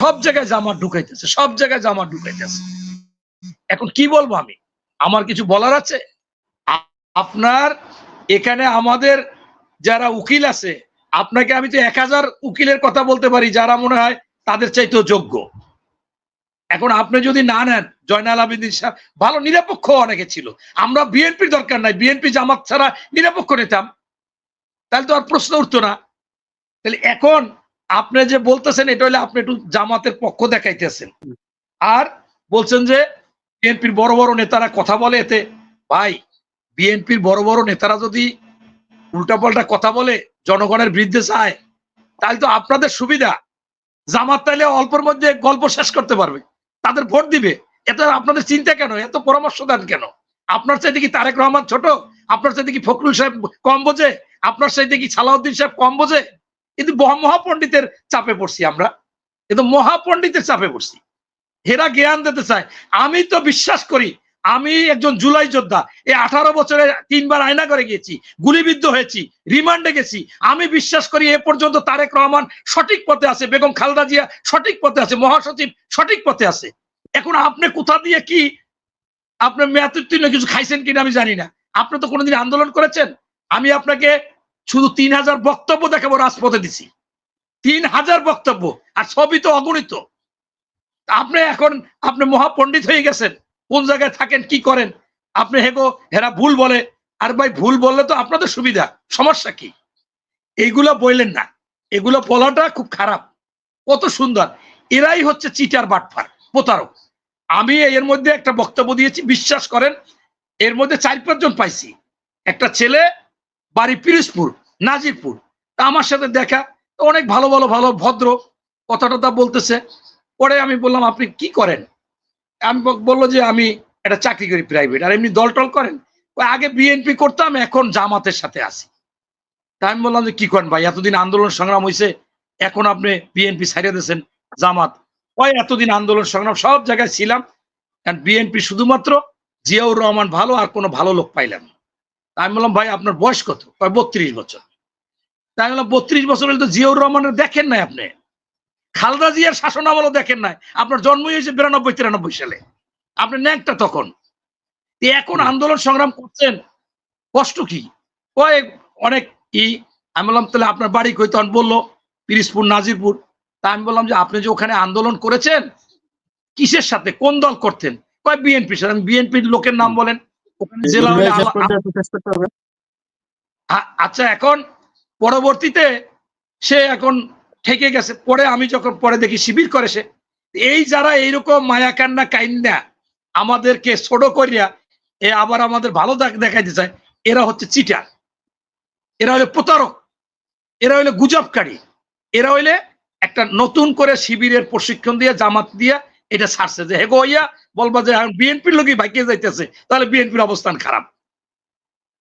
সব জায়গায় জামা ঢুকাইতেছে, সব জায়গায় জামা ঢুকাইতেছে। এখন কি বলব আমি? আমার কিছু বলার আছে? আপনার এখানে আমাদের যারা উকিল আছে, আপনাকে আমি তো এক হাজার উকিলের কথা বলতে পারি, যারা মনে হয় তাদের চাইতেও যোগ্য। এখন আপনি যদি না নেন, জয়নাল আবেদিন সাহেব ভালো নিরপেক্ষ অনেকে ছিল। আমরা বিএনপির দরকার নাই, বিএনপি জামাত ছাড়া নিরপেক্ষ নিতাম। তাহলে তো আর প্রশ্ন উঠতো না। তাহলে এখন আপনি যে বলতেছেন এটা হলে আপনি একটু জামাতের পক্ষ দেখাইতেছেন। আর বলছেন যে বিএনপির বড় বড় নেতারা কথা বলে এতে। ভাই বিএনপির বড় বড় নেতারা যদি উল্টাপাল্টা কথা বলে জনগণের বিরুদ্ধে চায় তাহলে তো আপনাদের সুবিধা। জামাত তাইলে অল্পের মধ্যে গল্প শেষ করতে পারবে। তাদের ভোট দিবে। এত আপনাদের চিন্তা কেন? এত পরামর্শ দেন কেন? আপনার চাইতে কি তারেক রহমান ছোট? আপনার চাইতে কি ফখরুল সাহেব কম বোঝে? আপনার চাইতে কি সালাউদ্দিন সাহেব কম বোঝে? কিন্তু মহা- মহাপণ্ডিতের চাপে পড়ছি আমরা। কিন্তু মহাপণ্ডিতের চাপে পড়ছি। হেরা জ্ঞান দিতে চায়। আমি তো বিশ্বাস করি, আমি একজন জুলাই যোদ্ধা। এই আঠারো বছরে তিনবার আয়না করে গিয়েছি, গুলিবিদ্ধ হয়েছি, রিমান্ডে গেছি। আমি বিশ্বাস করি এ পর্যন্ত তারেক রহমান সঠিক পথে আছে, বেগম খালদা জিয়া সঠিক পথে আছে, মহাসচিব সঠিক পথে আছে। এখন আপনি কোথা দিয়ে কি আপনার মেয়াদোত্তীর্ণ কিছু খাইছেন কিনা আমি জানি না। আপনি তো কোনোদিন আন্দোলন করেছেন? আমি আপনাকে শুধু তিন হাজার বক্তব্য দেখাবো, রাজপথে দিছি। তিন হাজার বক্তব্য, আর সবই তো অগণিত। আপনি এখন, আপনি মহাপণ্ডিত হয়ে গেছেন। কোন জায়গায় থাকেন, কি করেন? আপনি হেগো, হেরা ভুল বলে। আর ভাই, ভুল বললে তো আপনাদের সুবিধা। সমস্যা কি? এইগুলো বললেন না। এগুলো বলাটা খুব খারাপ। কত সুন্দর। এরাই হচ্ছে চিটার বাটফার, প্রতারক। আমি এর মধ্যে একটা বক্তব্য দিয়েছি, বিশ্বাস করেন, এর মধ্যে চার পাঁচজন পাইছি। একটা ছেলে বাড়ি পিরিজপুর, নাজিরপুর। তা আমার সাথে দেখা, অনেক ভালো ভালো ভালো ভদ্র কথা টথা বলতেছে। পরে আমি বললাম, আপনি কি করেন? আমি বলল যে, আমি একটা চাকরি করি প্রাইভেট আর এমনি দল টল করেন আগে বিএনপি করতাম, এখন জামাতের সাথে আছি। তা আমি বললাম যে, কি করেন ভাই? এতদিন আন্দোলন সংগ্রাম হয়েছে এখন আপনি বিএনপি ছাড়িয়ে দিয়েছেন জামাত। ওই এতদিন আন্দোলন সংগ্রাম, সব জায়গায় ছিলাম কারণ বিএনপি শুধুমাত্র জিয়াউর রহমান ভালো, আর কোনো ভালো লোক পাইলাম না। তা আমি বললাম ভাই আপনার বয়স কত? কয় বত্রিশ বছর। তাই আমি বললাম বত্রিশ বছর হলে তো জিয়াউর রহমানের দেখেন নাই আপনি। খালদা জিয়ার শাসন আমলও দেখেন নাই। আপনার জন্মই হয়েছে বিরানব্বই তিরানব্বই সালে। আপনি ন্যাংটা তখন। এখন আন্দোলন সংগ্রাম করছেন। কষ্ট কি? ওই অনেক ই আমি বললাম তাহলে আপনার বাড়ি কই? তখন বলল পিরিজপুর নাজিরপুর। তা আমি বললাম যে আপনি যে ওখানে আন্দোলন করেছেন কিসের সাথে? কোন দল করতেন? কয় বিএনপি সাথে আমি বিএনপির লোকের নাম বলেন। জেলা আচ্ছা এখন পরবর্তীতে সে এখন ঠেকে গেছে। পরে আমি যখন পরে দেখি শিবির করে সে। এই যারা এইরকম মায়া কান্না কাইন্না আমাদেরকে ছোট করিয়া এ আবার আমাদের ভালো দেখ- দেখাইতে চায় এরা হচ্ছে চিটার। এরা হলে প্রতারক। এরা হইলে গুজবকারী। এরা হইলে একটা নতুন করে শিবিরের প্রশিক্ষণ দিয়ে জামাত দিয়ে এটা ছাড়ছে যে হেগো হইয়া বলবা যে বিএনপির লোকই ভাইকে যাইতেছে, তাহলে বিএনপির অবস্থান খারাপ।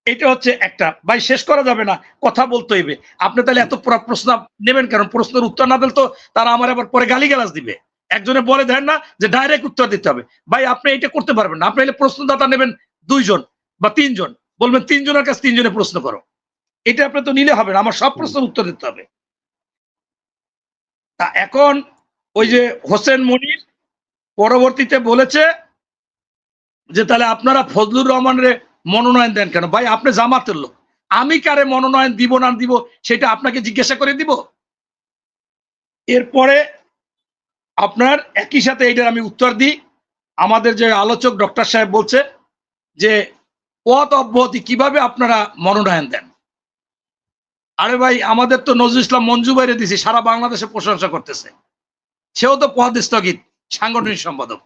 এটা হচ্ছে একটা, ভাই, শেষ করা যাবে না, কথা বলতে হইবে। আপনি তাহলে এত পুরা প্রশ্ন নেবেন কারণ প্রশ্নের উত্তর না দিলে তো তারা আমার আবার পরে গালি দিবে। একজনে বলে দেন না যে ডাইরেক্ট উত্তর দিতে হবে। ভাই, আপনি এটা করতে পারবেন না। আপনি এলে প্রশ্নদাতা নেবেন দুইজন বা তিনজন। বলবেন, তিনজনের কাছে তিনজনে প্রশ্ন করো। এটা আপনি তো নিলে হবে না, আমার সব প্রশ্নের উত্তর দিতে হবে। তা এখন ওই যে হোসেন মনির পরবর্তীতে বলেছে যে তাহলে আপনারা ফজলুর রহমানের মনোনয়ন দেন কেন? ভাই, আপনি জামাতের লোক। আমি কারে মনোনয়ন দিব না দিব সেটা আপনাকে জিজ্ঞাসা করে দিব? এরপরে আপনার একই সাথে এইটার আমি উত্তর দিই। আমাদের যে আলোচক ডক্টর সাহেব বলছে যে পথ অব্যাহতি কীভাবে আপনারা মনোনয়ন দেন? আরে ভাই, আমাদের তো নজরুল ইসলাম মঞ্জু বাইরে দিছি, সারা বাংলাদেশে প্রশংসা করতেছে। সেও তো পদ স্থগিত। সাংগঠনিক সম্পাদক।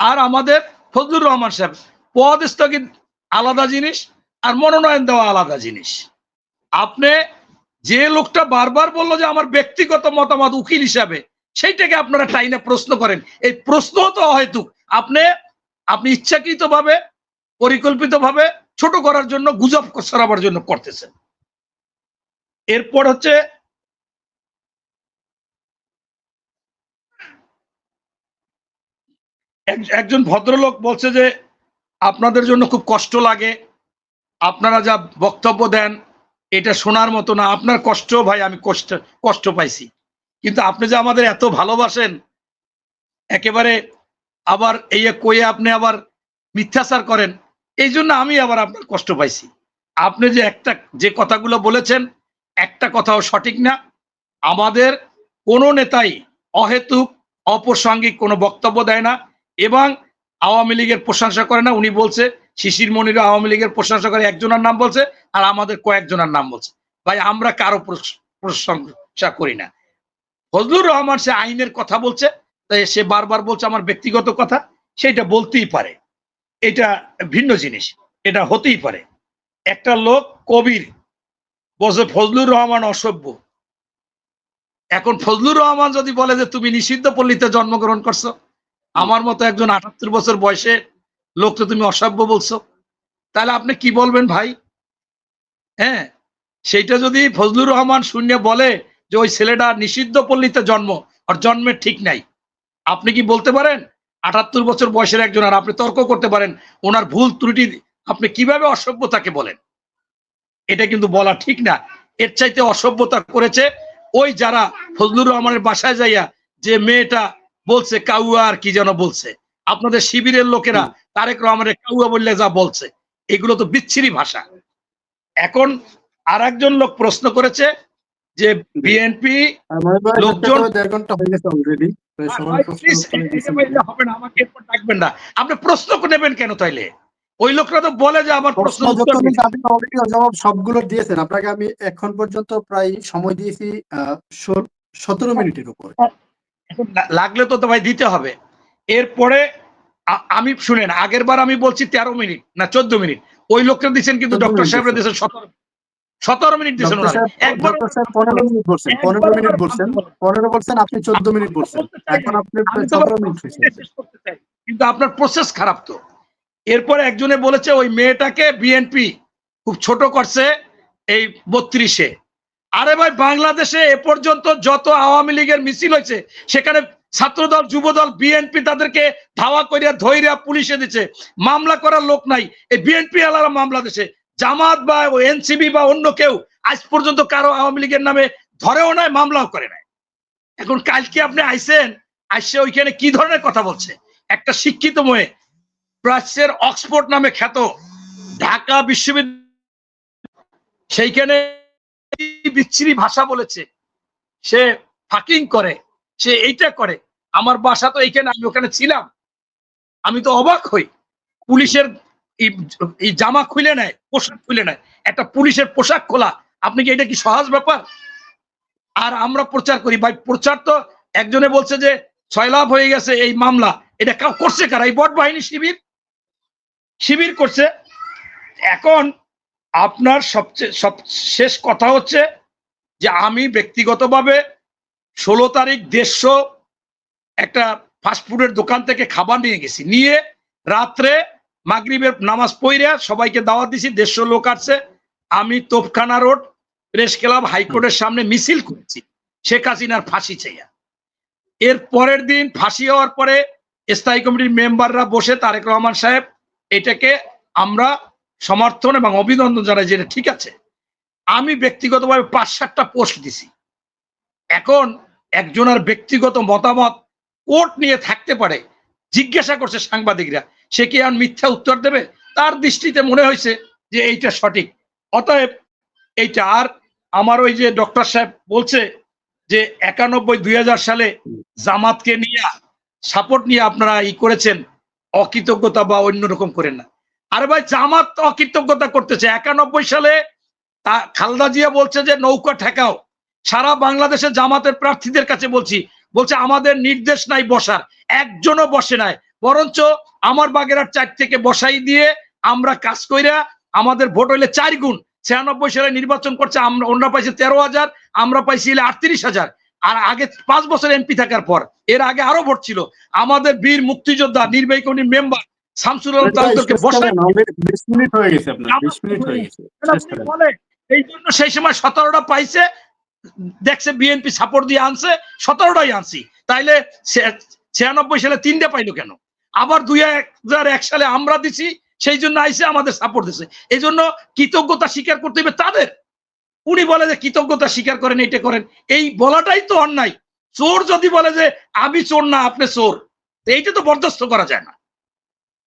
আর আমাদের ফজলুর রহমান সাহেব, পদ স্থগিত আলাদা জিনিস আর মনোনয়ন দেওয়া আলাদা জিনিস। আপনি যে লোকটা বারবার বলল যে আমার ব্যক্তিগত মতামত উকিল হিসাবে, সেইটাকে আপনারা টাইনে প্রশ্ন করেন। এই প্রশ্ন তো হয়তো আপনি আপনি ইচ্ছাকৃত ভাবে পরিকল্পিত ভাবে ছোট করার জন্য, গুজব সরাবার জন্য করতেছেন। এরপর হচ্ছে একজন ভদ্রলোক বলছে যে, আপনাদের জন্য খুব কষ্ট লাগে। আপনারা যা বক্তব্য দেন, এটা শোনার মতো না। আপনার কষ্ট, ভাই, আমি কষ্ট কষ্ট পাইছি। কিন্তু আপনি যে আমাদের এত ভালোবাসেন, একেবারে আবার এই কয়ে আপনি আবার মিথ্যাচার করেন, এই জন্য আমি আবার আপনার কষ্ট পাইছি। আপনি যে একটা, যে কথাগুলো বলেছেন, একটা কথাও সঠিক না। আমাদের কোনো নেতাই অহেতুক, অপ্রাসঙ্গিক কোনো বক্তব্য দেয় না। এবং আওয়ামী লীগের প্রশংসা করে না, উনি বলছে, শিশির মনিরও আওয়ামী লীগের প্রশংসা করে, একজনের নাম বলছে আর আমাদের কয়েকজনের নাম বলছে। ভাই, আমরা কারও প্রশংসা করি না। ফজলুর রহমান সে আইনের কথা বলছে, তাই সে বারবার বলছে আমার ব্যক্তিগত কথা, সেটা বলতেই পারে। এটা ভিন্ন জিনিস, এটা হতেই পারে। একটা লোক কবির, বলছে ফজলুর রহমান অসভ্য। এখন ফজলুর রহমান যদি বলে যে তুমি নিষিদ্ধ পল্লীতে জন্মগ্রহণ করছ আমার মতো একজন আটাত্তর বছর বয়সে লোককে তুমি অসভ্য বলছো? তাহলে আপনি কি বলবেন ভাই? হ্যাঁ সেইটা যদি ফজলুর রহমান শূন্য বলে যে ওই ছেলেটা নিষিদ্ধ পল্লীতে জন্ম, আর জন্মের ঠিক নাই, আপনি কি বলতে পারেন? আটাত্তর বছর বয়সের একজন, আর আপনি তর্ক করতে পারেন, ওনার ভুল ত্রুটি, আপনি কীভাবে অসভ্যতাকে বলেন? এটা কিন্তু বলা ঠিক না। এর চাইতে অসভ্যতা করেছে ওই যারা ফজলুর রহমানের বাসায় যাইয়া যে মেয়েটা বলছে কাউয়া আর কি যেন বলছে? আপনাদের শিবিরের লোকেরা তারেক রহমানের কাউয়া বললে যা বলছে এগুলো তো বিচ্ছিরি ভাষা। এখন আর একজন লোক প্রশ্ন করেছে যে বিএনপি লোকজন- হয়ে গেছে অলরেডি সবাই প্রশ্ন উত্তরে দিয়েছেন। হবে না আমাকে এরপর ডাকবেন না। আপনি প্রশ্ন নেবেন কেন তাইলে? ওই লোকরা তো বলে যে আমার প্রশ্ন জবাব সবগুলো দিয়েছেন আপনাকে আমি এখন পর্যন্ত প্রায় সময় দিয়েছি সতেরো মিনিটের উপর। এখন লাগলে তো তোমায় দিতে হবে। এরপরে আমি শুনেন আগের বার আমি বলছি তেরো মিনিট না চোদ্দ মিনিট। ওই লোকটা দিচ্ছেন কিন্তু ডক্টর সাহেবরা। দিয়েছেন সতেরো সতেরো মিনিট একবার পনেরো মিনিট বলছেন পনেরো মিনিট বলছেন পনেরো বলছেন আপনি চোদ্দ মিনিট বলছেন। এখন আপনি। কিন্তু আপনার প্রসেস খারাপ তো। এরপরে একজনে বলেছে ওই মেয়েটাকে বিএনপি খুব ছোট করছে এই বত্রিশে। আরে ভাই, বাংলাদেশে এ পর্যন্ত যত আওয়ামী লীগের মিছিল হয়েছে, সেখানে ছাত্রদল, যুবদল বিএনপি তাদেরকে ধাওয়া করিয়া ধৈর্য পুলিশে দিচ্ছে মামলা করার লোক নাই। এই বিএনপি আলাদা মামলা দিছে জামাত বা এনসিবি বা অন্য কেউ আজ পর্যন্ত কারও আওয়ামী লীগের নামে ধরেও নাই, মামলাও করে নাই। এখন কালকে আপনি আইসেন আইসে ওইখানে কি ধরনের কথা বলছে? একটা শিক্ষিত ময়ে প্রাচ্যের অক্সফোর্ড নামে খ্যাত, ঢাকা বিশ্ববিদ্যালয়, সেইখানে বিচ্ছিরি ভাষা বলেছে? সে ফাকিং করে, সে এইটা করে। আমার বাসা তো এইখানে, আমি ওখানে ছিলাম। আমি তো অবাক হই। পুলিশের জামা খুলে নেয়, পোশাক খুলে নেয়। একটা পুলিশের পোশাক খোলা। আপনি কি এটা কি সহজ ব্যাপার? আর আমরা প্রচার করি। ভাই, প্রচার তো একজনে বলছে যে ছয় লাভ হয়ে গেছে এই মামলা। এটা করছে কারা? এই বট বাহিনী শিবির? শিবির করছে। এখন আপনার সবচেয়ে সব শেষ কথা হচ্ছে যে আমি ব্যক্তিগতভাবে ষোলো তারিখ দেড়শো একটা ফাস্টফুডের দোকান থেকে খাবার নিয়ে গেছি। নিয়ে রাত্রে মাগরিবের নামাজ পড়িয়া সবাইকে দাওয়াত দিছি দেড়শো লোক আসছে। আমি তোপখানা রোড প্রেস ক্লাব হাইকোর্টের সামনে মিছিল করেছি শেখ হাসিনার ফাঁসি চাইয়া। এর পরের দিন ফাঁসি হওয়ার পরে স্থায়ী কমিটির মেম্বাররা বসে তারেক রহমান সাহেব এটাকে আমরা সমর্থন এবং অভিনন্দন জানাই যে এটা ঠিক আছে। আমি ব্যক্তিগতভাবে পাঁচ, সাতটা পোস্ট দিছি। এখন একজনের ব্যক্তিগত মতামত কোর্ট নিয়ে থাকতে পারে, জিজ্ঞাসা করছে সাংবাদিকরা, সে কি আর মিথ্যা উত্তর দেবে? তার দৃষ্টিতে মনে হয়েছে যে এইটা সঠিক। অতএব এইটা আর আমার ওই যে ডক্টর সাহেব বলছে যে একানব্বই দুই সালে জামাতকে নিয়ে, সাপোর্ট নিয়ে আপনারা ই করেছেন, অকৃতজ্ঞতা বা অন্যরকম করেন না। আরে ভাই, জামাত অকৃতজ্ঞতা করতেছে। একানব্বই সালে খালেদা জিয়া বলছে যে, নৌকা ঠেকাও। সারা বাংলাদেশে জামাতের প্রার্থীদের কাছে বলছি, বলছে, আমাদের নির্দেশ নাই বসার। একজনও বসে নাই। বরঞ্চ আমার বাগেরহাট চার থেকে বসাই দিয়ে আমরা কাজ কইরা আমাদের ভোট হইলে চার গুণ। ছিয়ানব্বই সালে নির্বাচন করছে, আমরা অন্যরা পাইছে তেরো হাজার, আমরা পাইছি আটত্রিশ হাজার। আর আগে পাঁচ বছর এমপি থাকার পর, এর আগে আরও ভোট ছিল। আমাদের বীর মুক্তিযোদ্ধা, নির্বাহী কমিটির মেম্বার শামসুল আলম তালুকদারকে বসাই। বিশ মিনিট হয়ে গেছে আপনার মিনিট হয়ে গেছে শেষ করেন। বলে এই জন্য সেই সময় সতেরোটা পাইছে দেখছে বিএনপি সাপোর্ট দিয়ে আনছে সতেরোটাই আনছি। তাইলে ছিয়ানব্বই সালে তিনটে পাইলো কেন? আবার দুই এক সালে আমরা দিছি সেই জন্য আইসে আমাদের সাপোর্ট দিছে। এই জন্য কৃতজ্ঞতা স্বীকার করতে হবে তাদের। উনি বলে যে কৃতজ্ঞতা স্বীকার করেন এইটা করেন। এই বলাটাই তো অন্যায়। চোর যদি বলে যে আমি চোর না আপনি চোর এইটা তো বরদাস্ত করা যায় না।